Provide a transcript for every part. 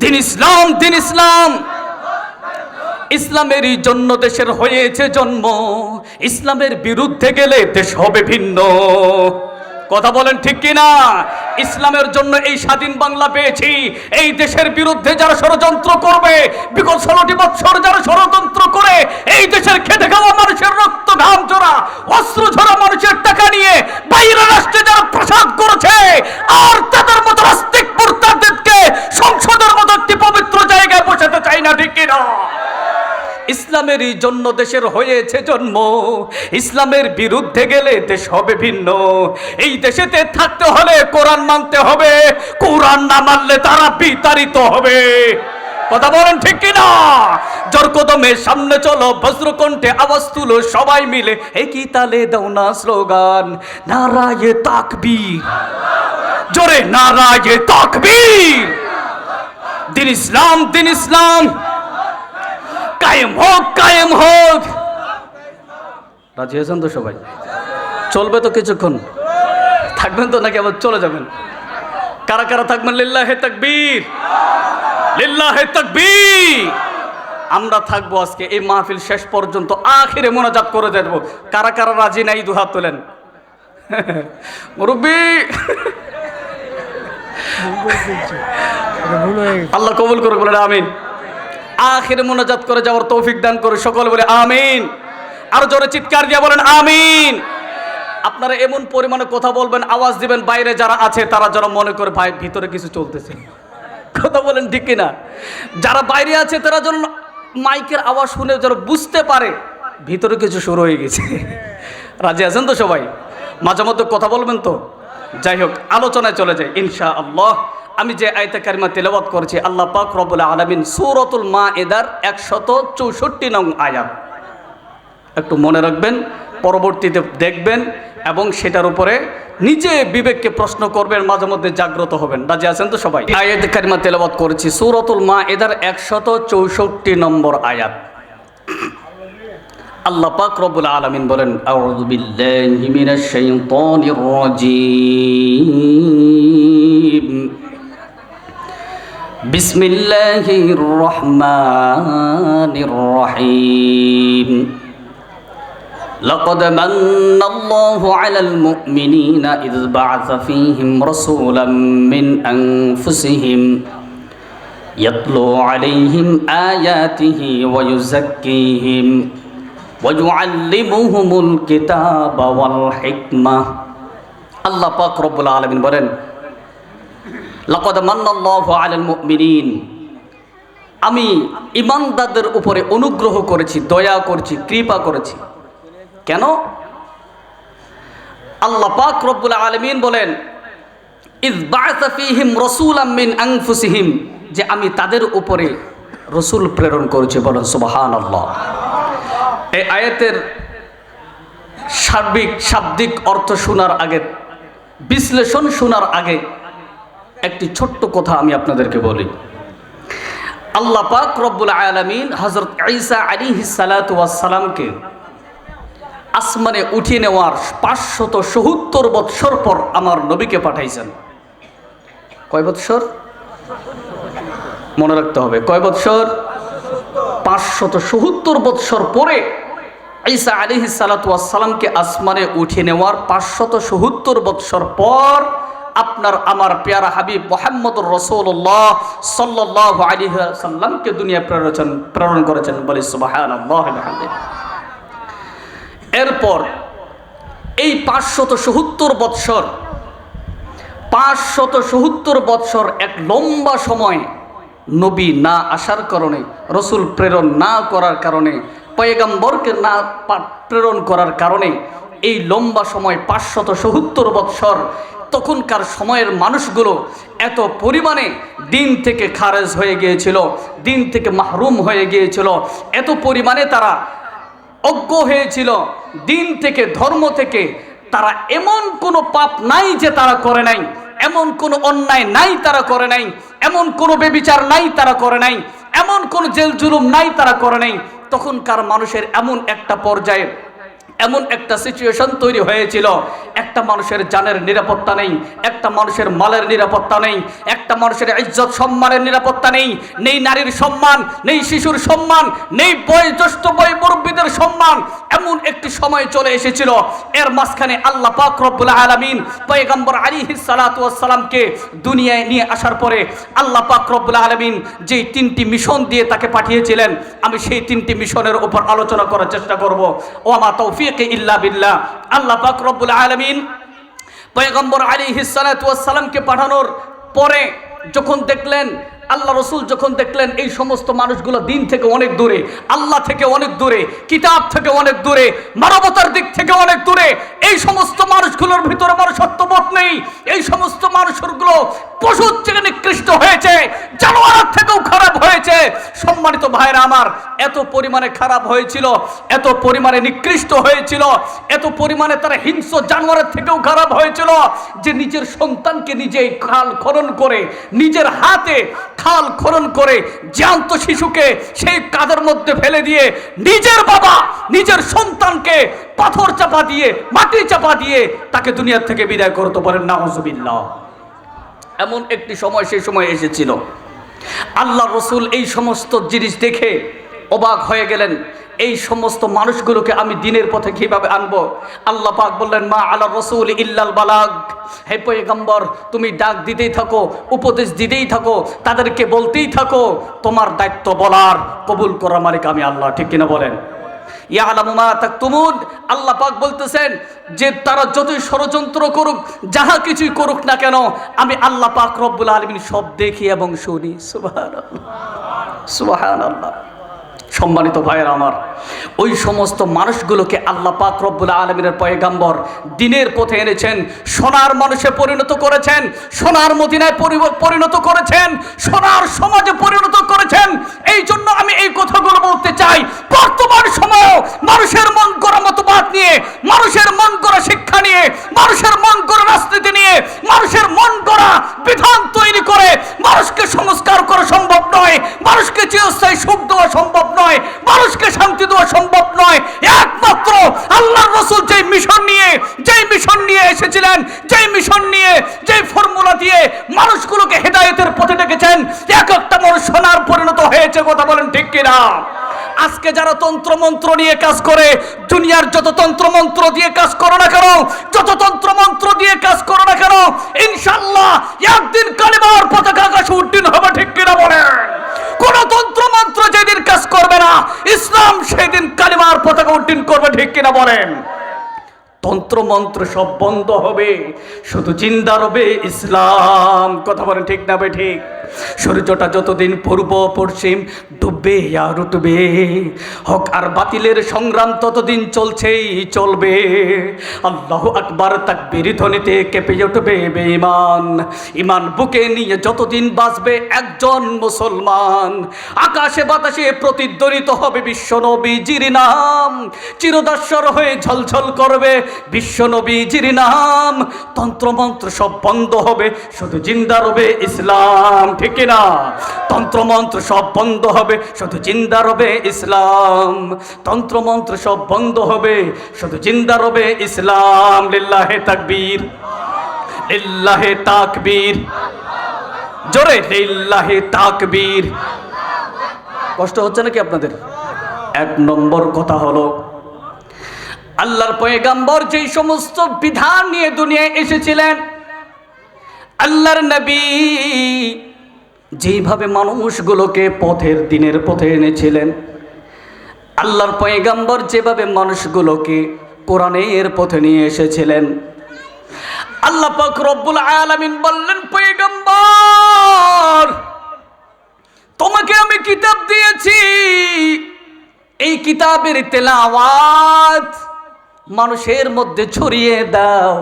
দিন ইসলাম দিন ইসলাম। ইসলামেরই জন্য দেশের হয়েছে জন্ম। ইসলামের বিরুদ্ধে গেলে দেশ হবে ভিন্ন। কথা বলেন ঠিক কিনা? ইসলামের জন্য এই স্বাধীন বাংলা পেয়েছি। এই দেশের বিরুদ্ধে যারা ষড়যন্ত্র করবে, বিগত ষোলোটি বছর যারা ষড়যন্ত্র করে, এই দেশের খেটে খাওয়া মানুষের রক্ত ঘাম ঝরা অস্ত্র ঝরা মানুষের টাকা নিয়ে বাইরের রাষ্ট্রে যারা প্রসাদ করেছে, আর তাদের মতো রাস্তিক মুরতাদেরকে সংসদের মতো একটি পবিত্র জায়গায় বসাতে চাই না, ঠিক কিনা? ইসলামেরই জন্য দেশের হয়েছে জন্ম। ইসলামের বিরুদ্ধে গেলে দেশ হবে ভিন্ন। এই দেশেতে থাকতে হলে কোরআন মানতে হবে। কোরআন না মানলে তারা বিতাড়িত হবে। কথা বলেন ঠিক কিনা জোর কদমের সামনে চলো, বজ্রকণ্ঠে আওয়াজ তুলো, সবাই মিলে একই তালে দাও না স্লোগান, নারায়ে তাকবীর। জোরে, নারায়ে তাকবীর। দিন ইসলাম দিন ইসলাম। কায়েম হোক কায়েম হোক। রাজি হয়েছেন তো সবাই? চলবে তো কিছুক্ষণ। থাকবেন তো নাকি আবার চলে যাবেন? কারা কারা থাকবেন? লিল্লাহ হে তাকবীর। লিল্লাহ হে তাকবীর। আমরা থাকব আজকে এই মাহফিল শেষ পর্যন্ত আখিরে মোনাজাত করে দেবো কারা কারা রাজি নাই দুহাত তোলেন। মুরব্বী। আল্লাহ কবুল করে বলেন আমিন। আখিরে মোনাজাত করে যাওয়ার তৌফিক দান করে সকল বলে আমিন। আর জোরে চিৎকার দিয়ে বলেন আমিন। আপনারা এমন পরিমাণে কথা বলবেন, আওয়াজ দিবেন, বাইরে যারা আছে তারা যেন মনে করে, ভাই, ভিতরে কিছু চলতেছে। কথা বলেন ঠিক কিনা? যারা বাইরে আছে তারা যেন মাইকের আওয়াজ শুনে যেন বুঝতে পারে, ভিতরে কিছু শুরু হয়ে গেছে। রাজি আছেন তো সবাই? মাঝে মধ্যে কথা বলবেন তো? যাই হোক, আলোচনায় চলে যায় ইনশা আল্লাহ আমি যে আয়তা কারিমা করেছি, আল্লাহ পাক রব্বুল আলামিন সূরাতুল মাইদার 164 নং আয়াত। একটু মনে রাখবেন, পরবর্তীতে দেখবেন এবং সেটার উপরে নিজে বিবেককে প্রশ্ন করবেন, মাঝে মধ্যে জাগ্রত হবেন। রাজি আছেন তো সবাই? আয়াত কারিমা করেছি, সৌরতুল মা এদার একশত চৌষট্টি নম্বর আয়াত। আল্লাহ পাক রব্বুল আলামিন বলেন বিসমিল্লাহির রহমানির রহিম لقد من الله على المؤمنين إذ بعث فيهم رسولا من أنفسهم يتلو عليهم آياته ويزكيهم ويعلمهم الكتاب والحكمة আল্লাহ পাক রব্বুল আলমিন বলেন আমি ইমানদারদের উপরে অনুগ্রহ করেছি, দয়া করেছি, কৃপা করেছি। কেন? আল্লাহ পাক রব্বুল আলমিন বলেন ইজ বা'আসা ফীহিম রাসূলাম মিন আনফুসিহিম যে আমি তাদের উপরে রসুল প্রেরণ করেছি বলেন, সুবহানাল্লাহ। এই আয়াতের সার্বিক, শাব্দিক অর্থ শোনার আগে, বিশ্লেষণ শোনার আগে একটি ছোট্ট কথা আমি আপনাদেরকে বলি। আল্লাহ পাক রব্বুল আলামিন হজরত ঈসা আলাইহিস সালাতু ওয়াস সালামকে আসমানে উঠিয়ে নেওয়ার পাঁচশত সত্তর বৎসর পর আমার নবীকে পাঠাইছেন। কয় বৎসর? মনে রাখতে হবে, কয় বৎসর? পাঁচশত সত্তর বৎসর পরে ঈসা আলিহি সালাতামকে আসমানে উঠিয়ে নেওয়ার পাঁচশত সত্তর বৎসর পর আপনার আমার পেয়ারা হাবিব মোহাম্মদ রসৌল্লাহ সাল্লাহ আলী সাল্লামকে দুনিয়া প্রেরণ প্রেরণ করেছেন। বলে এরপর এই পাঁচশত সত্তর বৎসর, পাঁচশত সত্তর বৎসর এক লম্বা সময় নবী না আসার কারণে, রসুল প্রেরণ না করার কারণে, পয়গাম্বরকে না প্রেরণ করার কারণে এই লম্বা সময় পাঁচশত সত্তর বৎসর তখনকার সময়ের মানুষগুলো এত পরিমাণে দিন থেকে খারেজ হয়ে গিয়েছিল, দিন থেকে মাহরুম হয়ে গিয়েছিল, এত পরিমাণে তারা অজ্ঞ হয়েছিল, দিন থেকে, ধর্ম থেকে তারা এমন কোনো পাপ নাই যে তারা করে নাই, এমন কোনো অন্যায় নাই তারা করে নাই, এমন কোনো বেবিচার নাই তারা করে নাই, এমন কোনো জেল জুলুম নাই তারা করে নাই। তখনকার মানুষের এমন একটা পর্যায়ে এমন একটা সিচুয়েশন তৈরি হয়েছিল। একটা মানুষের জানের নিরাপত্তা নেই, একটা মানুষের মালের নিরাপত্তা নেই, একটা মানুষের ইজ্জত সম্মানের নিরাপত্তা নেই নেই নারীর সম্মান, নেই শিশুর সম্মান, নেই বয়োজ্যেষ্ঠ বয় মুরব্বীদের সম্মান। এমন একটি সময় চলে এসেছিল। এর মাঝখানে আল্লাহ পাক রব্বুল আলামিন পয়গম্বর আলাইহিস সালাতু ওয়াস সালামকে দুনিয়ায় নিয়ে আসার পরে আল্লাহ পাক রব্বুল আলামিন যে তিনটি মিশন দিয়ে তাকে পাঠিয়েছিলেন, আমি সেই তিনটি মিশনের উপর আলোচনা করার চেষ্টা করব। ও আমা তৌফিক ইল্লা বিল্লাহ। আল্লাহ পাক রব্বুল আলামিন পয়গম্বর ওয়াস সালামকে পাঠানোর পরে যখন দেখলেন, আল্লাহ রসুল যখন দেখলেন, এই সমস্ত মানুষগুলো দিন থেকে অনেক দূরে, আল্লাহ থেকে অনেক দূরে, কিতাব থেকে অনেক দূরে, মানবতার দিক থেকে অনেক দূরে, এই সমস্ত মানুষগুলোর ভিতরে মনুষ্যত্ববোধ নেই। এই সমস্ত মানুষগুলো পশুর থেকে নিকৃষ্ট হয়েছে জানোয়ারের থেকেও খারাপ হয়েছে সম্মানিত ভাইরা আমার, এত পরিমাণে খারাপ হয়েছিল, এত পরিমাণে নিকৃষ্ট হয়েছিল, এত পরিমাণে তারা হিংস্র জানোয়ারের থেকেও খারাপ হয়েছিল যে নিজের সন্তানকে নিজেই খাল খনন করে, নিজের হাতে খাল খনন করে জ্যান্ত শিশুকে সেই কাদের মধ্যে ফেলে দিয়ে নিজের বাবা, নিজের সন্তানকে পাথর চাপা দিয়ে, মাটি চাপা দিয়ে তাকে দুনিয়ার থেকে বিদায় করতে পারেন, নাউজুবিল্লাহ। এমন একটি সময় সেই সময় এসেছিল। আল্লাহ রসুল এই সমস্ত জিনিস দেখে অবাক হয়ে গেলেন। এই সমস্ত মানুষগুলোকে আমি দিনের পথে কীভাবে আনব? আল্লাহ পাক বললেন, মা আল্লাহ রসুল ইল্লাল বালাগ। হে পয়গম্বর, তুমি ডাক দিতেই থাকো, উপদেশ দিতেই থাকো, তাদেরকে বলতেই থাকো, তোমার দায়িত্ব বলার, কবুল করা মালিক আমি আল্লাহ। ঠিক কিনা বলেন? ইয়ালামু মা তাকতুমুন। আল্লাহ পাক বলতেছেন যে, তারা যতই ষড়যন্ত্র করুক, যাহা কিছুই করুক না কেন, আমি আল্লাহ পাক রব্বুল আলমিন সব দেখি এবং শুনি। সুবহানাল্লাহ। সুবহানাল্লাহ। সম্মানিত ভাইয়ের আমার, ওই সমস্ত মানুষগুলোকে আল্লাহ পাক রব্বুল আলমিনের পয়গাম্বর দিনের পথে এনেছেন, সোনার মানুষে পরিণত করেছেন, সোনার মদিনায় পরিণত করেছেন, সোনার সমাজে পরিণত করেছেন। এই জন্য আমি এই কথাগুলো বলতে চাই, বর্তমান সময়েও মানুষের মন করা মতবাদ নিয়ে, মানুষের মন করা শিক্ষা নিয়ে, মানুষের মন করা রাজনীতি নিয়ে, মানুষের মন করা বিধান তৈরি করে, মানুষকে সংস্কার করা সম্ভব নয়, মানুষকে চিরস্থায়ী সুখ দেওয়া সম্ভব নয়। মানুষকে শান্তি দেওয়া সম্ভব নয়। একমাত্র আল্লাহ রসুল যেই মিশন নিয়ে, যেই মিশন নিয়ে এসেছিলেন, যেই মিশন নিয়ে, যেই ফর্মুলা দিয়ে মানুষগুলোকে হেদায়েতের পথে ডেকেছেন, এক একটা মানুষ সোনার পরিণত হয়েছে কথা বলেন ঠিক কিনা? আজকে যারা তন্ত্রমন্ত্র নিয়ে কাজ করে, দুনিয়ার যত তন্ত্রমন্ত্র দিয়ে কাজ করো না কেন, যত তন্ত্রমন্ত্র দিয়ে কাজ করো না কেন ইনশাল্লাহ একদিন কালিমার পতাকা আকাশে উড্ডীন হবে ঠিক কিনা বলেন? কোন তন্ত্রমন্ত্র যেদিন করবে না। ইসলাম সেদিন কালিমার পতাকা উড্ডীন করবে, ঠিক কিনা বলেন? তন্ত্র মন্ত্র সব বন্ধ হবে, শুধু চিন্তা রবে ইসলাম। কথা বলেন ঠিক না বে ঠিক? সূর্যটা যতদিন পূর্ব পশ্চিম ডুববে আর উঠবে হক আর বাতিলের সংগ্রাম ততদিন চলছেই চলবে। আল্লাহ আকবার তাকবীর ধ্বনিতে কেঁপে উঠবে বেঈমান। ইমান বুকে নিয়ে যতদিন বাঁচবে একজন মুসলমান। আকাশে বাতাসে প্রতিধ্বনিত হবে বিশ্ব নবীজির নাম। চিরদাস্বর হয়ে ঝলঝল করবে বিশ্ব নবীজির নাম। তন্ত্রমন্ত্র সব বন্ধ হবে, শুধু জিন্দা রবে ইসলাম। ঠিক না তন্ত্রমন্ত্র সব বন্ধ হবে, শুধু জিন্দা রবে ইসলাম। তন্ত্রমন্ত্র সব বন্ধ হবে, শুধু জিন্দা রবে ইসলাম। লিল্লাহে তাকবীর লিল্লাহে তাকবীর। জোরে, লিল্লাহে তাকবীর। কষ্ট হচ্ছে নাকি আপনাদের? এক নম্বর কথা হলো, আল্লাহর পয়গাম্বর যেই সমস্ত বিধান নিয়ে দুনিয়ায় এসেছিলেন, আল্লাহর নবী যেইভাবে মানুষগুলোকে পথের দিনের পথে এনেছিলেন, আল্লাহর পয়গাম্বর যেভাবে মানুষগুলোকে কোরআনের পথে নিয়ে এসেছিলেন, আল্লাহ পাক রব্বুল আলামিন বললেন, পয়গাম্বর, তোমাকে আমি কিতাব দিয়েছি। এই কিতাবের তেলাওয়াত মানুষের মধ্যে ছড়িয়ে দাও,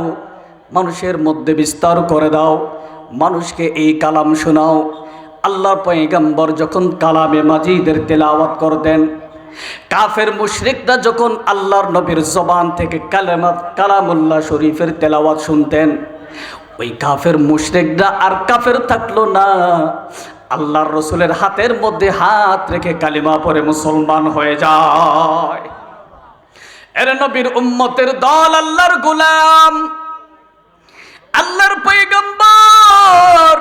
মানুষের মধ্যে বিস্তার করে দাও, মানুষকে এই কালাম শোনাও। আল্লাহ পয়গম্বর যখন কালামে মাজিদের তেলাওয়াত করতেন, কাফের মুশরিকরা যখন আল্লাহর নবীর জবান থেকে কালেমা, কালামুল্লাহ শরীফের তেলাওয়াত শুনতেন, ওই কাফের মুশরিকরা আর কাফের থাকল না। আল্লাহর রসুলের হাতের মধ্যে হাত রেখে কালিমা পরে মুসলমান হয়ে যায়। এর নবীর উম্মতের দল আল্লাহর গোলাম, আল্লাহর পৈগম্বর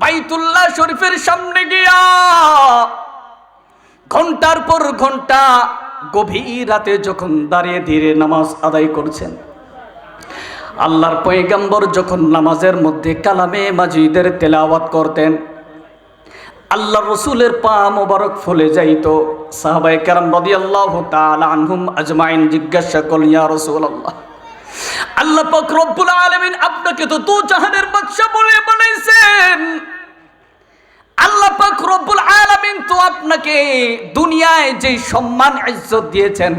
বাইতুল্লাহ শরীফের সামনে গিয়া ঘণ্টার পর ঘণ্টা গভীর রাতে যখন দাঁড়িয়ে ধীরে নামাজ আদায় করছেন, আল্লাহর পৈগম্বর যখন নামাজের মধ্যে কালামে মাজিদের তেলাওয়াত করতেন আল্লাহ রসুলের পা মোবারক ফুলে যাইত। সাহাবাই কারাম রাদিয়াল্লাহু তাআলা আনহুম আজমাইন জিজ্ঞাসা করলেন, ইয়া রাসূলুল্লাহ আল্লাহ পাক রব্বুল আলামিন আপনাকে তো দু জাহানের বাদশা বলে বানাইছেন। আল্লাহ পাক রব্বুল আলামিন তো আপনাকে দুনিয়ায় যে সম্মান, ইজ্জত দিয়েছেন,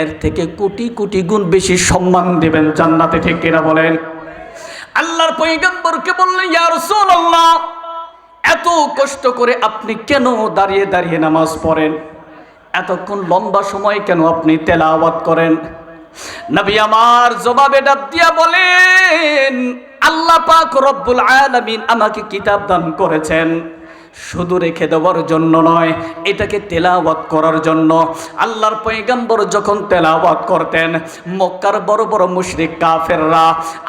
এর থেকে কোটি কোটি গুণ বেশি সম্মান দিবেন জান্নাতে, ঠিক কিনা বলেন? আল্লাহর পয়গম্বরকে বললেন, ইয়া রাসূলুল্লাহ, এত কষ্ট করে আপনি কেন দাঁড়িয়ে দাঁড়িয়ে নামাজ পড়েন? এতক্ষণ লম্বা সময় কেন আপনি তেলাওয়াত করেন? নবী আমার জবাবে ডাক দিয়া বলেন আল্লাহ পাক রব্বুল আলামিন আমাকে কিতাব দান করেছেন। শুধু রেখে দেওয়ার জন্য নয়, এটাকে তেলাওয়াত করার জন্য। আল্লাহর পয়গাম্বর যখন তেলাওয়াত করতেন, মক্কার বড় বড় মুশরিক কাফেররা,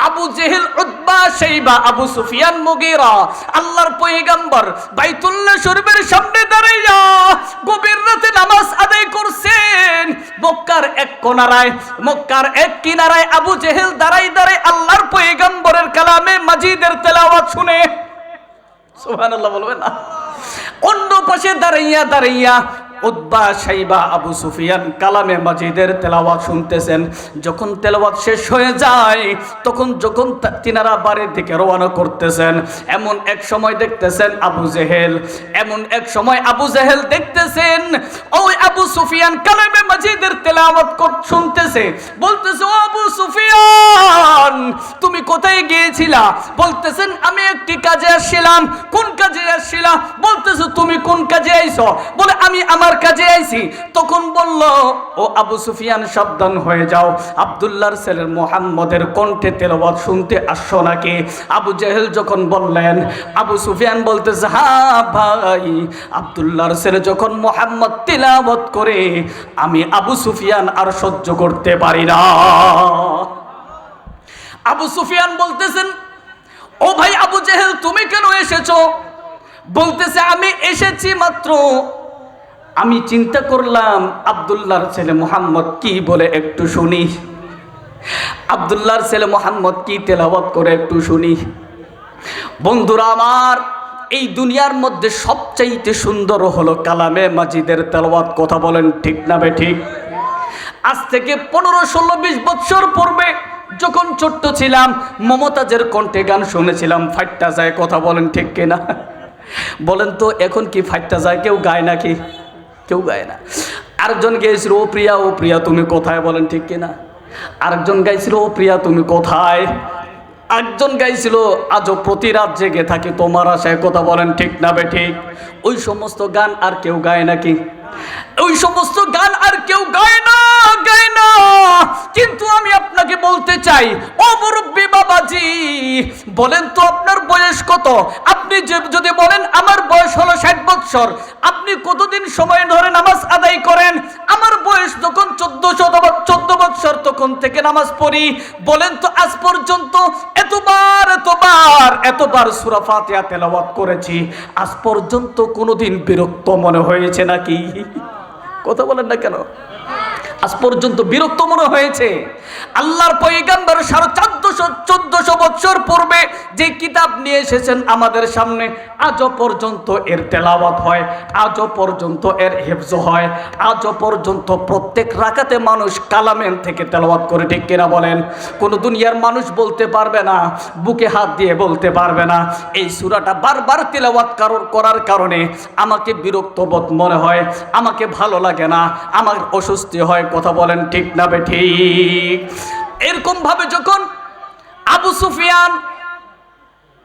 আবু জেহেল উদ্বা সেইবা আবু সুফিয়ান, মুগীরা, আল্লাহর পয়গাম্বর বাইতুল্লাহ শরীফের সামনে দাঁড়াইয়া গভীর রাতে নামাজ আদায় করছেন। মক্কার এক কোনারায়, মক্কার এক কিনারায় আবু জেহেল দাঁড়াই দাঁড়াই আল্লাহর পয়গাম্বরের কালামে মাজিদের তেলাওয়াত শুনে সুবহানাল্লাহ বলবেন না। অন্য পাশে দাঁড়াইয়া দাঁড়াইয়া উদ্বা সাইবা আবু সুফিয়ান কালামে মাজিদের তেলাওয়াত শুনতেছেন। যখন তেলাওয়াত শেষ হয়ে যায়, তখন যখন তিনারা বাড়ির দিকে রওনা করতেছেন, এমন এক সময় দেখতেছেন আবু জেহেল, এমন এক সময় আবু জেহেল দেখতেছেন, ওই আবু সুফিয়ান কালামে মাজিদের তেলাওয়াত শুনতেছে। বলতেছে, ও আবু সুফিয়ান, তুমি কোথায় গিয়েছিলা? বলতেছেন, আমি একটি কাজে আসছিলাম। কোন কাজে আসছিলাম বলতেছো, তুমি কোন কাজে আইছো? বলে, আমি আমার কাজে আইছি, তখন বলল, ও আবু সুফিয়ান, সাবধান হয়ে যাও। আব্দুল্লাহর ছেলের মোহাম্মদের কণ্ঠে তেলাওয়াত শুনতে আসছো নাকি? আবু জেহেল যখন বললেন, আবু সুফিয়ান বলতেছে হ্যাঁ ভাই। আব্দুল্লাহর ছেলে যখন মোহাম্মদ তেলাওয়াত করে, আমি আবু সুফিয়ান আর সহ্য করতে পারি না। আবু সুফিয়ান বলতেছেন, ও ভাই আবু জেহেল, তুমি কেন এসেছ? বলতেছে, আমি এসেছি মাত্র আমি চিন্তা করলাম, আব্দুল্লাহর ছেলে মোহাম্মদ কি বলে একটু শুনি। আব্দুল্লাহর ছেলে মোহাম্মদ কি তেলাওয়াত করে একটু শুনি। বন্ধুরা আমার, এই দুনিয়ার মধ্যে সবচাইতে সুন্দর হলো কালামে মাজিদের তেলাওয়াত, কথা বলেন ঠিক না বে ঠিক? আজ থেকে পনেরো ষোলো বিশ বৎসর পূর্বে যখন ছোট্ট ছিলাম, মমতাজের কণ্ঠে গান শুনেছিলাম, ফাইটটা যায় কথা বলেন ঠিক কিনা? বলেন তো, এখন কি ফাইটটা যায়, কেউ গায় নাকি? কেউ গায় না। আরেকজন গেয়েছিল ও প্রিয়া ও প্রিয়া, তুমি কোথায়? বলেন, ঠিক কিনা? আরেকজন গাইছিল, ও প্রিয়া, তুমি কোথায়? একজন গাইছিল, আজও প্রতি রাত জেগে থাকি, তোমার আশায় কথা বলেন, ঠিক না বে ঠিক? ওই সমস্ত গান আর কেউ গায় নাকি? ওই সমস্ত গান আর কেউ গায় না। গায় না। কিন্তু আমি আপনাকে বলতে চাই, ও মুরব্বী বাবাজি, বলেন তো আপনার বয়স কত? আপনি যদি বলেন আমার বয়স হলো ষাট বৎসর, আপনি কতদিন সময় ধরে নামাজ আদায় করেন? আমার বয়স চোদ্দশো চোদ্দ বৎসর তখন থেকে নামাজ পড়ি। বলেন তো আজ পর্যন্ত এতবার এতবার এতবার সুরা তেলাওয়াত করেছি। আজ পর্যন্ত কোনোদিন বিরক্ত মনে হয়েছে নাকি? কথা বলেন না কেন? আজ পর্যন্ত বিরক্ত মনে হয়েছে। আল্লাহর পয়গাম্বর সাড়ে চোদ্দশো বছর পূর্বে যে কিতাব নিয়ে এসেছেন আমাদের সামনে, আজও পর্যন্ত এর তেলাওয়াত হয়, আজও পর্যন্ত এর হেফজ হয়, আজও পর্যন্ত প্রত্যেক রাকাতে মানুষ কালামেন থেকে তেলাওয়াত করে, ঠিক কিনা বলেন? কোনো দুনিয়ার মানুষ বলতে পারবে না, বুকে হাত দিয়ে বলতে পারবে না। এই সুরাটা বারবার তেলাওয়াত কারোর করার কারণে আমাকে বিরক্ত বোধ মনে হয়, আমাকে ভালো লাগে না, আমার অস্বস্তি হয়, কথা বলেন ঠিক না বে ঠিক? এরকম ভাবে যখন আবু সুফিয়ান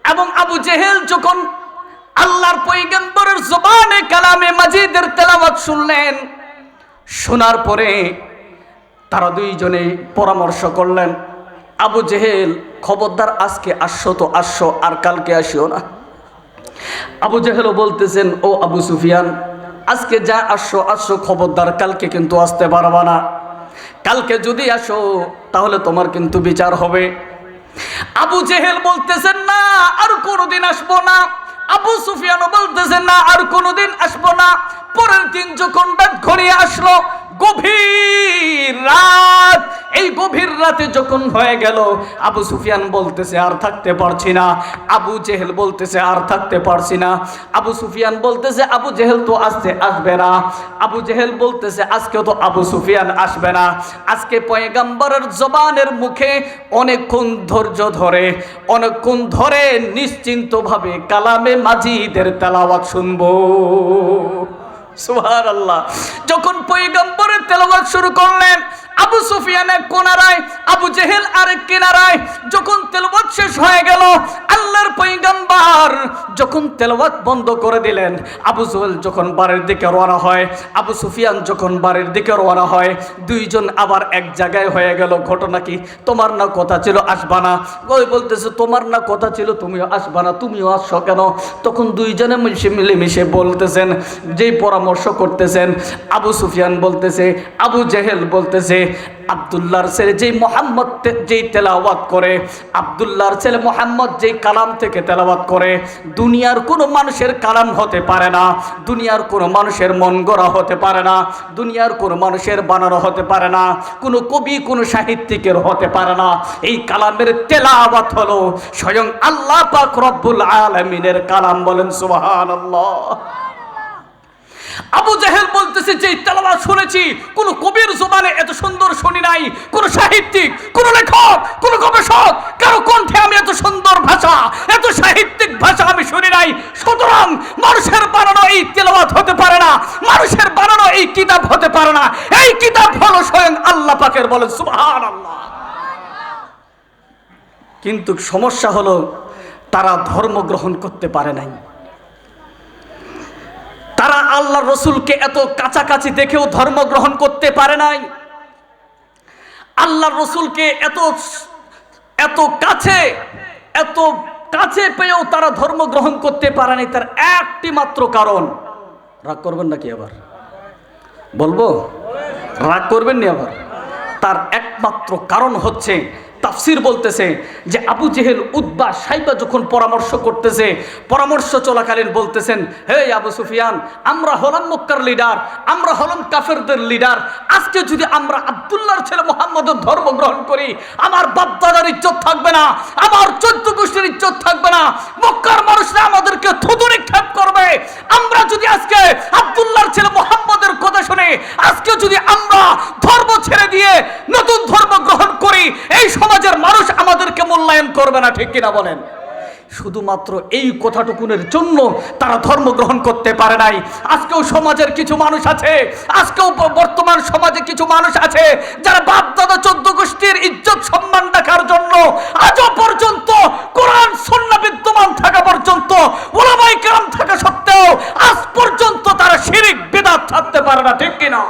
এবং আবু জেহেল যখন আল্লাহর পৈগম্বরের জবানে কালামে মাজিদের তেলাওয়াত শুনলেন, শোনার পরে তারা দুইজনে পরামর্শ করলেন, আবু জেহেল খবরদার আজকে আসছো তো আসছো আর কালকে আসিও না। আবু জেহেলও বলতেছেন, ও আবু সুফিয়ান, আজকে যা আসছো আসো খবরদার, কালকে কিন্তু আসতে পারবা না। কালকে যদি আসো, তাহলে তোমার কিন্তু বিচার হবে। আবু জেহেল বলতেছেন, না, আর কোনোদিন আসব না। আবু সুফিয়ানও বলতেছেন, না, আর কোনোদিন আসব না। পরের দিন যখন রাত ঘনিয়ে আসলো গভীর রাত। এই গভীর রাতে যখন হয়ে গেল, আবু সুফিয়ান বলতেছে, আর থাকতে পারছি না। আবু জেহেল বলতেছে, আর থাকতে পারছি না। আবু সুফিয়ান বলতেছে, আবু জেহেল তো আসতে আসবে না। আবু জেহেল বলতেছে, আজকে তো আবু সুফিয়ান আসবে না। আজকে পয়গাম্বরের জবানের মুখে অনেকক্ষণ ধৈর্য ধরে, অনেকক্ষণ ধরে নিশ্চিন্তভাবে কালামে মাজিদের তেলাওয়াত শুনব। সুহার আল্লাহ যখন পৈগম্বরের তেলবাদ শুরু করলেন আবু সুফিয়ান এক কোনারায়, আবু জেহেল আরেক কিনারায় যখন তেলাওয়াত শেষ হয়ে গেল, আল্লাহর পৈগম্বর যখন তেলাওয়াত বন্ধ করে দিলেন, আবু জেহেল যখন বাড়ির দিকে রওনা হয়, আবু সুফিয়ান যখন বাড়ির দিকে রওনা হয়, দুইজন আবার এক জায়গায় হয়ে গেল, ঘটনা কি? তোমার না কথা ছিল, আসবা না। ওই বলতেছে, তোমার না কথা ছিল, তুমিও আসবা না, তুমিও আসছো কেন? তখন দুইজনে মিশে মিলেমিশে বলতেছেন, যেই পরামর্শ করতেছেন, আবু সুফিয়ান বলতেছে, আবু জেহেল বলতেছে আবদুল্লাহর ছেলে যেই মোহাম্মদ যেই তেলাওয়াত করে, আবদুল্লাহর ছেলে মোহাম্মদ যেই কালাম থেকে তেলাওয়াত করে, দুনিয়ার কোনো মানুষের কালাম হতে পারে না, দুনিয়ার কোনো মানুষের মন গড়া হতে পারে না, দুনিয়ার কোনো মানুষের বানানো হতে পারে না, কোনো কবি, কোনো সাহিত্যিকের হতে পারে না। এই কালামের তেলাওয়াত হলো স্বয়ং আল্লাহ পাক রব্বুল আলামিনের কালাম বলেন সুবহানাল্লাহ। আবু জাহেল বলতেছে যে তেলাওয়াত শুনেছি, কোন কবির জবানে এত সুন্দর শুনি নাই, কোন সাহিত্যিক, কোন লেখক, কোন গবেষক, কারও কণ্ঠে আমি এত সুন্দর ভাষা, এত সাহিত্যিক ভাষা আমি শুনি নাই। সুতরাং মানুষের বানানো এই তেলাওয়াত হতে পারে না, মানুষের বানানো এই কিতাব হতে পারে না। এই কিতাব হলো স্বয়ং আল্লাহ পাকের বলেন, সুবহানাল্লাহ। কিন্তু সমস্যা হলো, তারা ধর্ম গ্রহণ করতে পারে নাই। তারা আল্লাহ রসুলকে এত কাছাকাছি দেখেও ধর্ম গ্রহণ করতে পারে নাই। আল্লাহ রসুলকে এত এত কাছে এত কাছে পেয়েও তারা ধর্ম গ্রহণ করতে পারে নাই, তার একটি মাত্র কারণ। রাগ করবেন নাকি আবার? বলব? রাগ করবেন নি আবার? তার একমাত্র কারণ হচ্ছে তাফসির বলতেছে যে আবু জেহেল উদ্বা সাইবা যখন পরামর্শ করতেছে, পরামর্শ চলাকালীন বলতেছেন, হে আবু সুফিয়ান, আমরা হলাম মক্কার লিডার আমরা হলাম কাফেরদের লিডার আজকে যদি আমরা আব্দুল্লাহর ছেলে মোহাম্মদের ধর্ম গ্রহণ করি, আমার বাপদাদার ইজ্জত থাকবে না, আমার চোদ্দ গোষ্ঠীর ইজ্জত থাকবে না, মক্কার মানুষরা আমাদেরকে থুতু নিক্ষেপ করবে। আমরা যদি আজকে আব্দুল্লাহর ছেলে মোহাম্মদের কথা শুনে, আজকে যদি আমরা ধর্ম ছেড়ে দিয়ে নতুন ধর্ম গ্রহণ করি, এই সমাজের মানুষ আমাদেরকে মূল্যায়ন করবে না, ঠিক কিনা বলেন? শুধুমাত্র এই কথাটুকুনের জন্য তারা ধর্ম গ্রহণ করতে পারে নাই। আজকেও সমাজের কিছু মানুষ আছে, আজকেও বর্তমান সমাজে কিছু মানুষ আছে যারা বাপ দাদা চোদ্দ গোষ্ঠীর ইজ্জত সম্মান দেখার জন্য আজও পর্যন্ত কোরআন সন্ন্য বিদ্যমান থাকা পর্যন্ত ওলামাই কাম থাকা সত্ত্বেও আজ পর্যন্ত তারা শিরিক, বেদাত থাকতে পারে না, ঠিক কিনা?